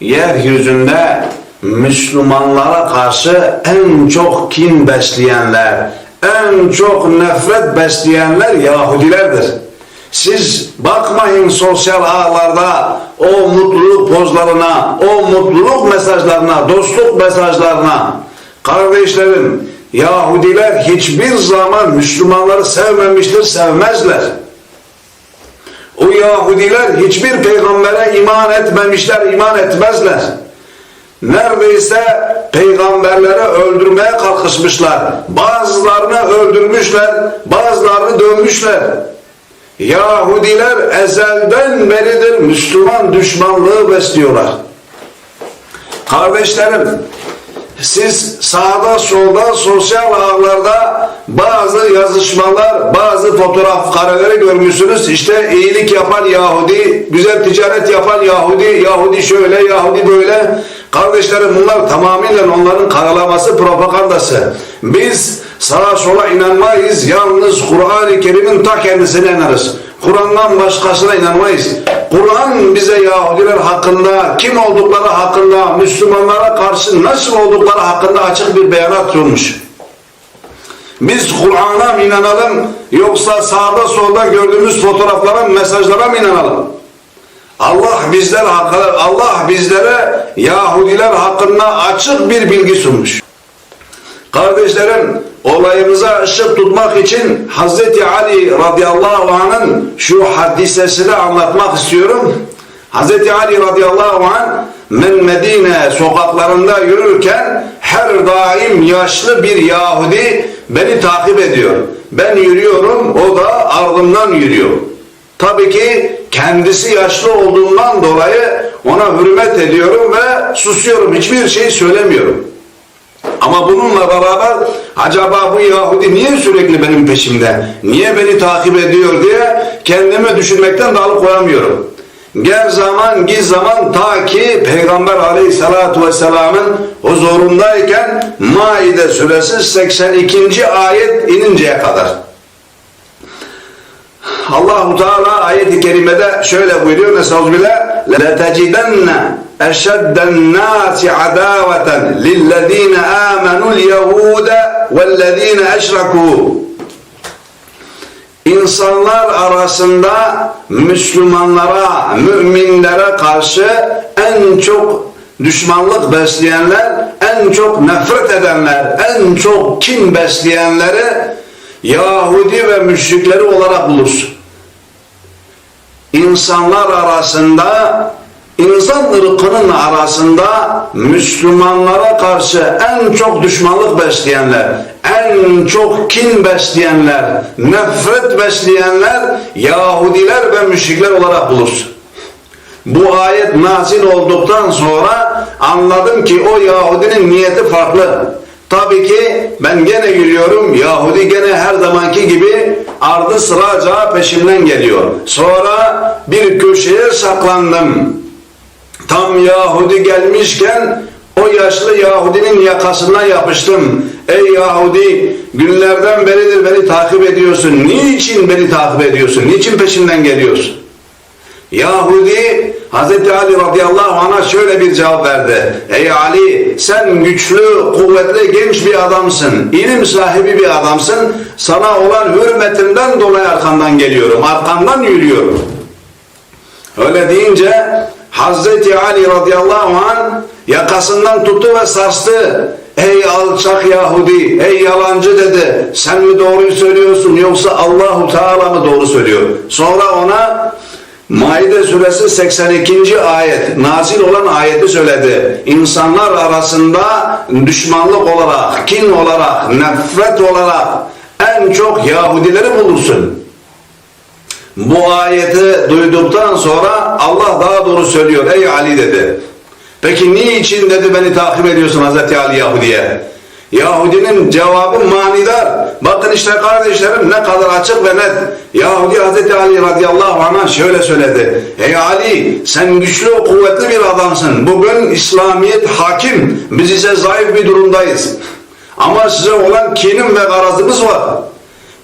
yeryüzünde Müslümanlara karşı en çok kin besleyenler, en çok nefret besleyenler Yahudilerdir. Siz bakmayın sosyal ağlarda o mutluluk pozlarına, o mutluluk mesajlarına, dostluk mesajlarına. Kardeşlerim, Yahudiler hiçbir zaman Müslümanları sevmemiştir, sevmezler. O Yahudiler hiçbir peygambere iman etmemişler, iman etmezler. Neredeyse peygamberleri öldürmeye kalkışmışlar. Bazılarını öldürmüşler, bazılarını dövmüşler. Yahudiler ezelden beridir Müslüman düşmanlığı besliyorlar. Kardeşlerim, siz sağda solda sosyal ağlarda bazı yazışmalar, bazı fotoğraf kareleri görmüşsünüz. İşte iyilik yapan Yahudi, güzel ticaret yapan Yahudi, Yahudi şöyle, Yahudi böyle. Kardeşlerim bunlar tamamen onların karalaması, propagandası. Biz sağa sola inanmayız, yalnız Kur'an-ı Kerim'in ta kendisine inanırız. Kur'an'dan başkasına inanmayız. Kur'an bize Yahudiler hakkında, kim oldukları hakkında, Müslümanlara karşı nasıl oldukları hakkında açık bir beyanat sunmuş. Biz Kur'an'a mı inanalım yoksa sağda solda gördüğümüz fotoğraflara, mesajlara mı inanalım? Allah bizler hakkında, Allah bizlere Yahudiler hakkında açık bir bilgi sunmuş. Kardeşlerim olayımıza ışık tutmak için Hazreti Ali radıyallahu anh'ın şu hadisesini anlatmak istiyorum. Hazreti Ali radıyallahu anh Men Medine sokaklarında yürürken her daim yaşlı bir Yahudi beni takip ediyor. Ben yürüyorum, o da ardımdan yürüyor. Tabii ki kendisi yaşlı olduğundan dolayı ona hürmet ediyorum ve susuyorum. Hiçbir şey söylemiyorum. Ama bununla beraber acaba bu Yahudi niye sürekli benim peşimde? Niye beni takip ediyor diye kendimi düşünmekten de alıkoyamıyorum. Gel zaman giz zaman ta ki Peygamber aleyhissalatu vesselamın huzurundayken Maide suresi 82. ayet ininceye kadar. Allahu Teala ayet-i kerimede şöyle buyuruyor Nesauzubillah لَتَجِدَنَّ eşedden nasi adaveten lillezine amenul yehude vellezine eşrekû İnsanlar arasında Müslümanlara, müminlere karşı en çok düşmanlık besleyenler, en çok nefret edenler, en çok kin besleyenleri Yahudi ve müşrikleri olarak bulursun. İnsanlar arasında insan ırkının arasında Müslümanlara karşı en çok düşmanlık besleyenler, en çok kin besleyenler, nefret besleyenler Yahudiler ve müşrikler olarak bulursun. Bu ayet nazil olduktan sonra anladım ki o Yahudinin niyeti farklı. Tabii ki ben gene yürüyorum. Yahudi gene her zamanki gibi ardı sıraca peşimden geliyor. Sonra bir köşeye saklandım. Tam Yahudi gelmişken o yaşlı Yahudinin yakasına yapıştım. Ey Yahudi günlerden beridir beni takip ediyorsun. Niçin beni takip ediyorsun? Niçin peşimden geliyorsun? Yahudi Hz. Ali radıyallahu anh'a şöyle bir cevap verdi. Ey Ali sen güçlü, kuvvetli, genç bir adamsın. ilim sahibi bir adamsın. Sana olan hürmetimden dolayı arkandan geliyorum. Arkandan yürüyorum. Öyle deyince Hz. Ali radıyallahu anh yakasından tuttu ve sarstı. Ey alçak Yahudi, ey yalancı dedi. Sen mi doğruyu söylüyorsun yoksa Allahu Teala mı doğru söylüyor? Sonra ona Maide suresi 82. ayet, nazil olan ayeti söyledi. İnsanlar arasında düşmanlık olarak, kin olarak, nefret olarak en çok Yahudileri bulursun. Bu ayeti duyduktan sonra Allah daha doğru söylüyor. Ey Ali dedi. Peki niçin dedi beni takip ediyorsun Hazreti Ali Yahudi'ye? Yahudinin cevabı manidar. Bakın işte kardeşlerim ne kadar açık ve net. Yahudi Hazreti Ali radıyallahu anh şöyle söyledi. Ey Ali sen güçlü ve kuvvetli bir adamsın. Bugün İslamiyet hakim. Biz ise zayıf bir durumdayız. Ama size olan kinim ve garazımız var.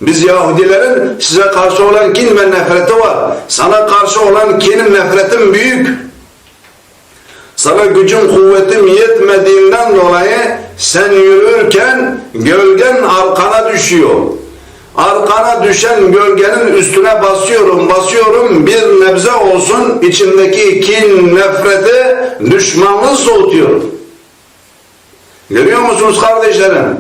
Biz Yahudilerin size karşı olan kin ve nefreti var. Sana karşı olan kinim nefretim büyük. Sana gücüm kuvvetim yetmediğinden dolayı sen yürürken gölgen arkana düşüyor. Arkana düşen gölgenin üstüne basıyorum, basıyorum bir nebze olsun içindeki kin, nefreti, düşmanlığı soğutuyor. Görüyor musunuz kardeşlerim?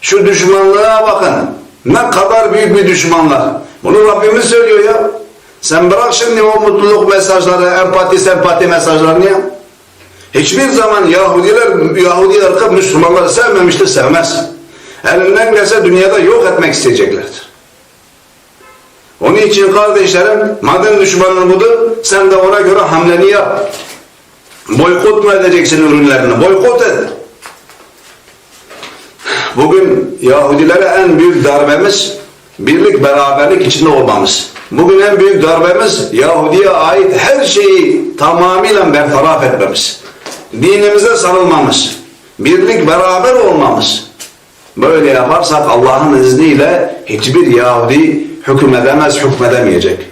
Şu düşmanlığa bakın. Ne kadar büyük bir düşmanlar. Bunu Rabbimiz söylüyor ya. Sen bırak şimdi o mutluluk mesajları, empati, sempati mesajlarını ya. Hiçbir zaman Yahudiler, Yahudi ırkı Müslümanları sevmemiştir, sevmez. Elinden gelse dünyada yok etmek isteyeceklerdir. Onun için kardeşlerim, madem düşmanın budur, sen de ona göre hamleni yap. Boykot mu edeceksin ürünlerini? Boykot et. Bugün Yahudilere en büyük darbemiz birlik beraberlik içinde olmamız. Bugün en büyük darbemiz Yahudi'ye ait her şeyi tamamıyla bertaraf etmemiz. Dinimize sarılmamız. Birlik beraber olmamız. Böyle yaparsak Allah'ın izniyle hiçbir Yahudi hükmedemez, hükmedemeyecek.